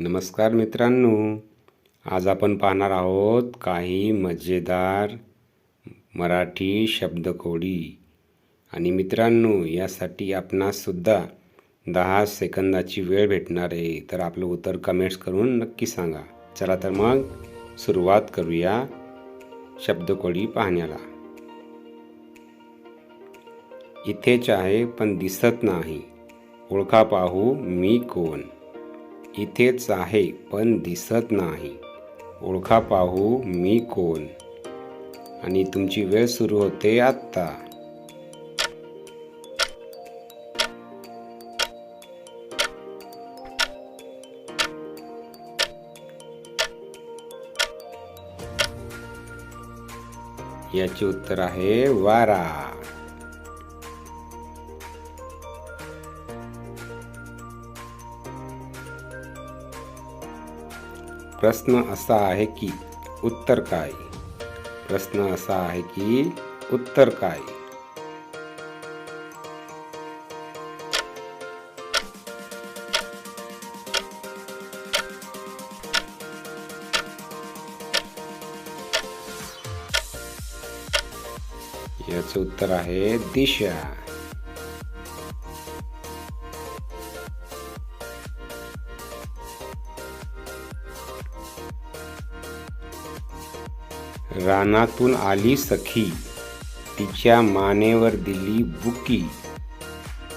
नमस्कार मित्रांनो आज आपण पाहणार आहोत काही मजेदार मराठी शब्दकोडी. आणि मित्रांनो यासाठी आपणाससुद्धा दहा सेकंदाची वेळ भेटणार आहे. तर आपलं उत्तर कमेंट्स करून नक्की सांगा. चला तर मग सुरुवात करूया शब्दकोडी पाहण्याला. इथेच आहे पण दिसत नाही. ओळखा पाहू मी कोण. इथेच आहे पण दिसत नाही. ओळखा पाहू मी कोण? आणि तुमची वेळ सुरू होते आत्ता. याचे उत्तर आहे वारा. प्रश्न असा आहे की उत्तर काय? प्रश्न असा आहे की उत्तर काय? याचं उत्तर आहे दिशा. रानातून आली सखी. तिच्या मानेवर दिली बुकी.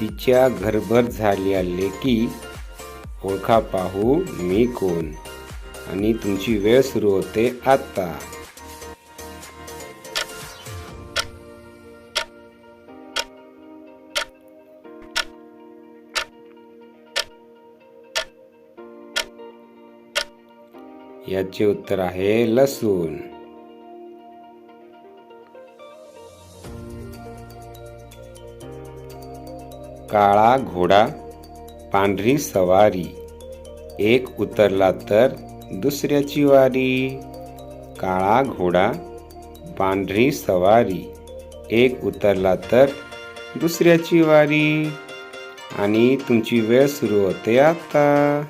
तिच्या घरभर झाल्या लेकी. ओळखा पाहू मी कोण? आणि तुमची वेळ सुरू होते आत्ता. याचे उत्तर आहे लसूण. काळा घोडा पांढरी सवारी. एक उतरला तर दुसऱ्याची वारी. काळा घोडा पांढरी सवारी. एक उतरला तर दुसऱ्याची वारी. आणि तुमची वेळ सुरू होते आता.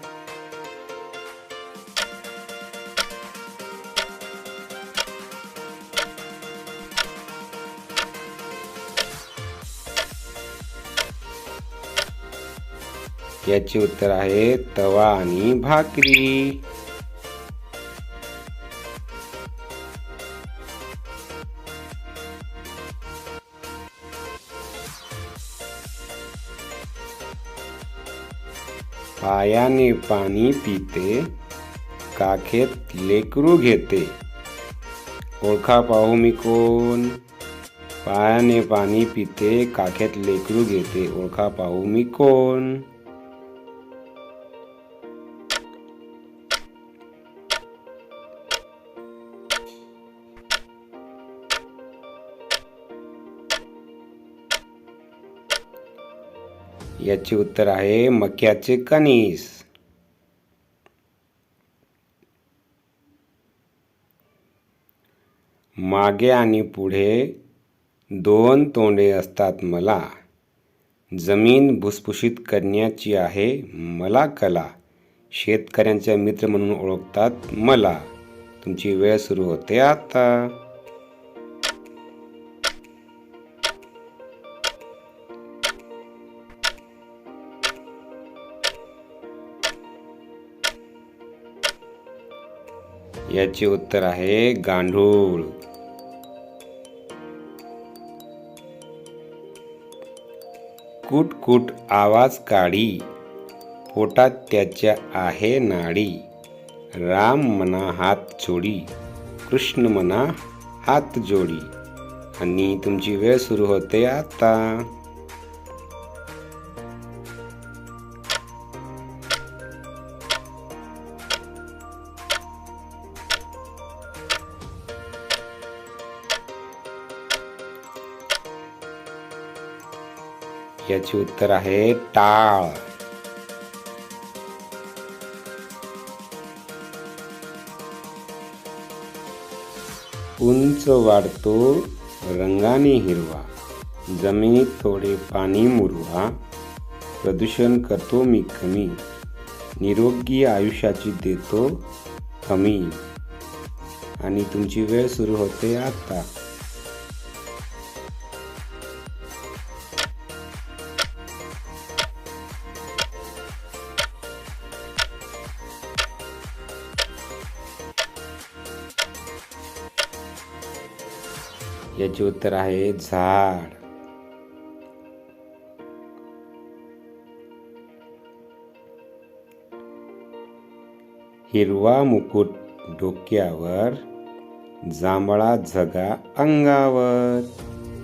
याचे उत्तर आहे तवा आणि भाकरी. पायाने पाणी पिते काखेत लेकरू घेते. ओळखा पाहू मी कोण? पायाने पाणी पिते काखेत लेकरू घेते. ओळखा पाहू मी कोण? याचे उत्तर आहे मक्याचे कणीस. मागे आणि पुढे दोन तोंडे असतात मला. जमीन भुसभुशीत करण्याची आहे मला कला. शेतकऱ्यांच्या मित्र म्हणून ओळखतात मला. तुमची वेळ सुरू होते आता. याचे उत्तर आहे गांडूळ. कुट कुट आवाज काढी पोटात त्याच्या आहे नाडी. राम म्हणा हात जोडी कृष्ण म्हणा हात जोडी. आणि तुमची वेळ सुरू होते आता. याचे उत्तर आहे टाळ. उंच वाढतो रंगाने हिरवा. जमिनीत थोडे पाणी मुरवा. प्रदूषण करतो मी कमी. निरोगी आयुष्याची देतो कमी. आणि तुमची वेळ सुरू होते आता. याचे उत्तर आहे झाड. हिरवा मुकुट डोक्यावर जांभळा झगा अंगावर.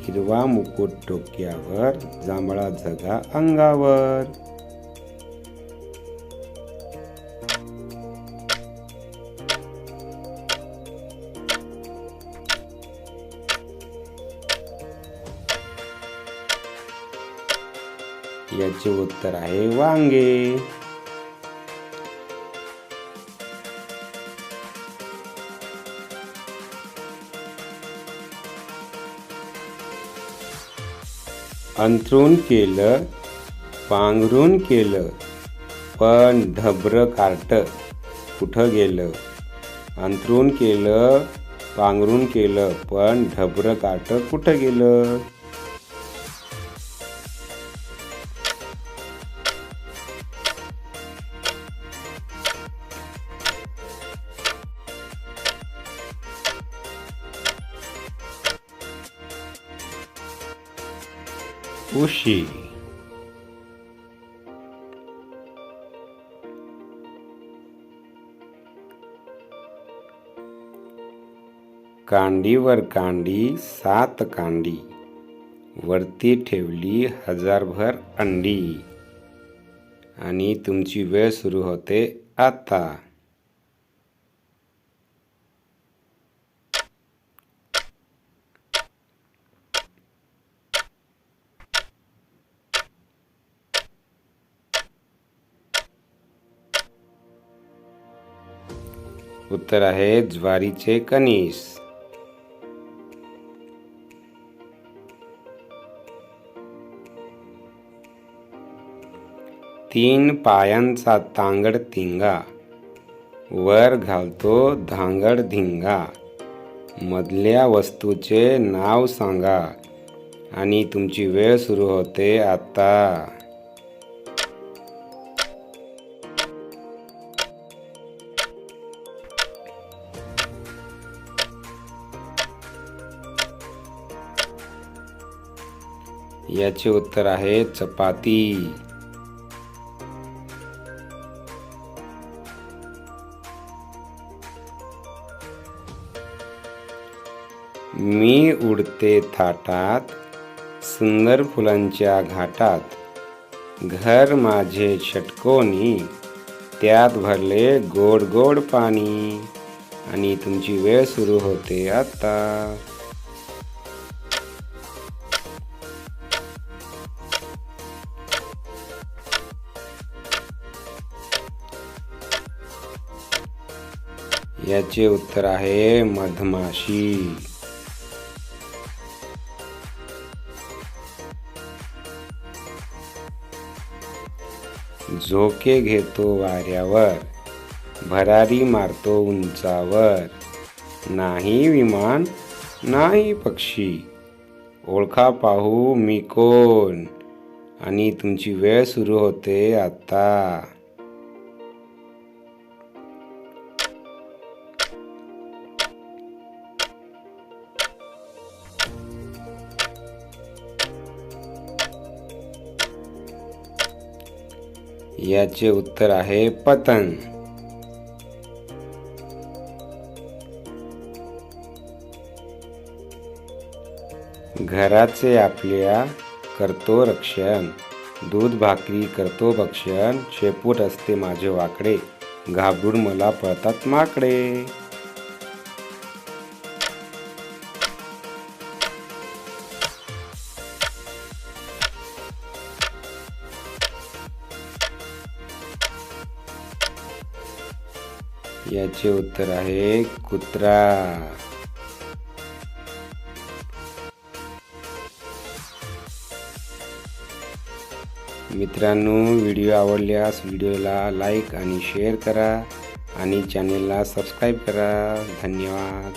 हिरवा मुकुट डोक्यावर जांभळा झगा अंगावर. याचे उत्तर आहे वांगे. अंथरून केलं पांघरून केलं पण ढबर कार्ट कुठं गेलं? अंथरून केलं पांघरून केलं पण ढबरं कार्ट कुठं गेलं? उशी. कांडीवर कांडी सात कांडी. वरती ठेवली हजारभर अंडी. आणि तुमची वेळ सुरू होते आता. उत्तर आहे ज्वारीचे कणीस. तीन पायांचा तांगड तिंगा वर घालतो धांगड धिंगा. मधल्या वस्तूचे नाव सांगा आणि तुमची वेळ सुरू होते आता. याचे उत्तर आहे चपाती. मी उडते थाटात सुंदर फुलांच्या घाटात. घर माझे षटकोनी त्यात भरले गोड गोड पाणी. आणि तुमची वेळ सुरू होते आता. याचे उत्तर आहे मधमाशी. झोके घेतो वाऱ्यावर भरारी मारतो उंचावर. नाही विमान नाही पक्षी. ओळखा पाहू मी कोण? आणि तुमची वेळ सुरू होते आता. याचे उत्तर आहे पतंग घराचे आपल्या करतो रक्षण दूध भाकरी करतो भक्षण शेपूट असते माझे वाकडे घाबरून मला पळतात माकडे. याचे उत्तर आहे कुत्रा. मित्रांनो व्हिडिओ आवडल्यास व्हिडिओला लाईक आणि शेअर करा आणि चॅनेलला सबस्क्राईब करा. धन्यवाद.